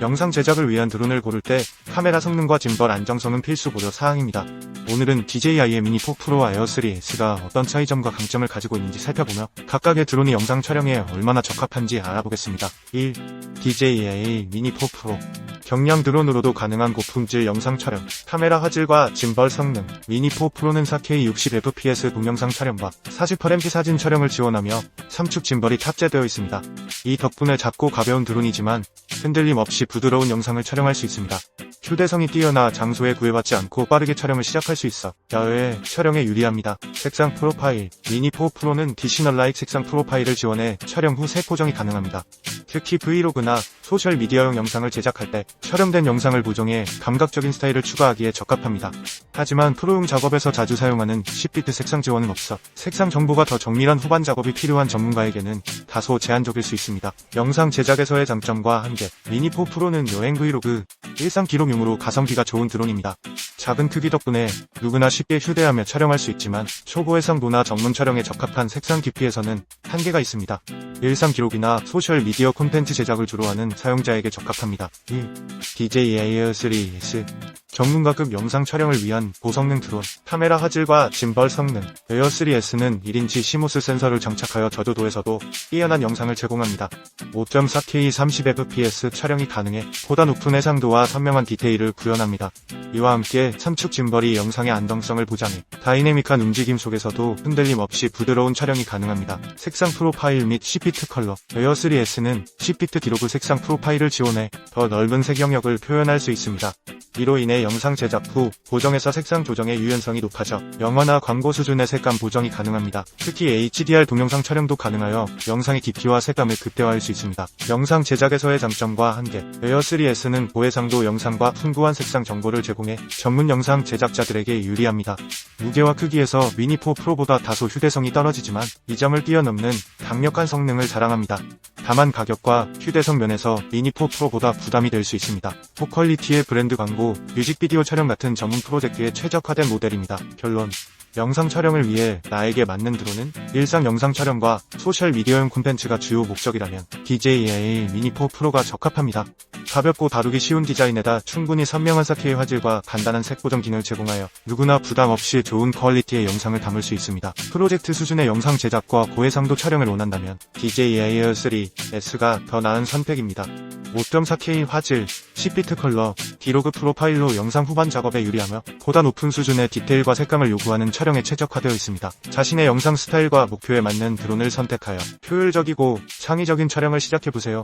영상 제작을 위한 드론을 고를 때 카메라 성능과 짐벌 안정성은 필수 고려 사항입니다. 오늘은 DJI의 미니 4 프로와 에어 3S가 어떤 차이점과 강점을 가지고 있는지 살펴보며 각각의 드론이 영상 촬영에 얼마나 적합한지 알아보겠습니다. 1. DJI 미니 4 프로 경량 드론으로도 가능한 고품질 영상 촬영, 카메라 화질과 짐벌 성능, 미니 4 프로는 4K 60fps 동영상 촬영과 48MP 사진 촬영을 지원하며 3축 짐벌이 탑재되어 있습니다. 이 덕분에 작고 가벼운 드론이지만 흔들림 없이 부드러운 영상을 촬영할 수 있습니다. 휴대성이 뛰어나 장소에 구애받지 않고 빠르게 촬영을 시작할 수 있어 야외 촬영에 유리합니다. 색상 프로파일 미니 4 프로는 디시널 라이트 색상 프로파일을 지원해 촬영 후 세포정이 가능합니다. 특히 브이로그나 소셜 미디어용 영상을 제작할 때 촬영된 영상을 보정해 감각적인 스타일을 추가하기에 적합합니다. 하지만 프로용 작업에서 자주 사용하는 10비트 색상 지원은 없어 색상 정보가 더 정밀한 후반 작업이 필요한 전문가에게는 다소 제한적일 수 있습니다. 영상 제작에서의 장점과 한계 미니 4 프로는 여행 브이로그, 일상 기록용으로 가성비가 좋은 드론입니다. 작은 크기 덕분에 누구나 쉽게 휴대하며 촬영할 수 있지만 초보 해상도나 전문 촬영에 적합한 색상 깊이에서는 한계가 있습니다. 일상 기록이나 소셜 미디어 콘텐츠 제작을 주로 하는 사용자에게 적합합니다. 1. DJI Air 3S 전문가급 영상 촬영을 위한 고성능 드론, 카메라 화질과 짐벌 성능, 에어 3S는 1인치 시모스 센서를 장착하여 저조도에서도 뛰어난 영상을 제공합니다. 5.4K 30fps 촬영이 가능해 보다 높은 해상도와 선명한 디테일을 구현합니다. 이와 함께 3축 짐벌이 영상의 안정성을 보장해 다이내믹한 움직임 속에서도 흔들림 없이 부드러운 촬영이 가능합니다. 색상 프로파일 및 10비트 컬러 에어 3S는 10비트 기록을 색상 프로파일을 지원해 더 넓은 색 영역을 표현할 수 있습니다. 이로 인해 영상 제작 후 보정에서 색상 조정의 유연성이 높아져 영화나 광고 수준의 색감 보정이 가능합니다. 특히 HDR 동영상 촬영도 가능하여 영상의 깊이와 색감을 극대화할 수 있습니다. 영상 제작에서의 장점과 한계 에어 3S는 고해상도 영상과 풍부한 색상 정보를 제공해 전문 영상 제작자들에게 유리합니다. 무게와 크기에서 미니 4 프로보다 다소 휴대성이 떨어지지만 이 점을 뛰어넘는 강력한 성능을 자랑합니다. 다만 가격과 휴대성 면에서 미니 4 프로보다 부담이 될 수 있습니다. 고퀄리티의 브랜드 광고, 뮤직비디오 촬영 같은 전문 프로젝트에 최적화된 모델입니다. 결론. 영상 촬영을 위해 나에게 맞는 드론은 일상 영상 촬영과 소셜 미디어용 콘텐츠가 주요 목적이라면 DJI 미니 4 프로가 적합합니다. 가볍고 다루기 쉬운 디자인에다 충분히 선명한 4K 화질과 간단한 색 보정 기능을 제공하여 누구나 부담 없이 좋은 퀄리티의 영상을 담을 수 있습니다. 프로젝트 수준의 영상 제작과 고해상도 촬영을 원한다면 DJI Air 3S가 더 나은 선택입니다. 5.4K 화질, 10비트 컬러, 디로그 프로파일로 영상 후반 작업에 유리하며 보다 높은 수준의 디테일과 색감을 요구하는 촬영에 최적화되어 있습니다. 자신의 영상 스타일과 목표에 맞는 드론을 선택하여 효율적이고 창의적인 촬영을 시작해보세요.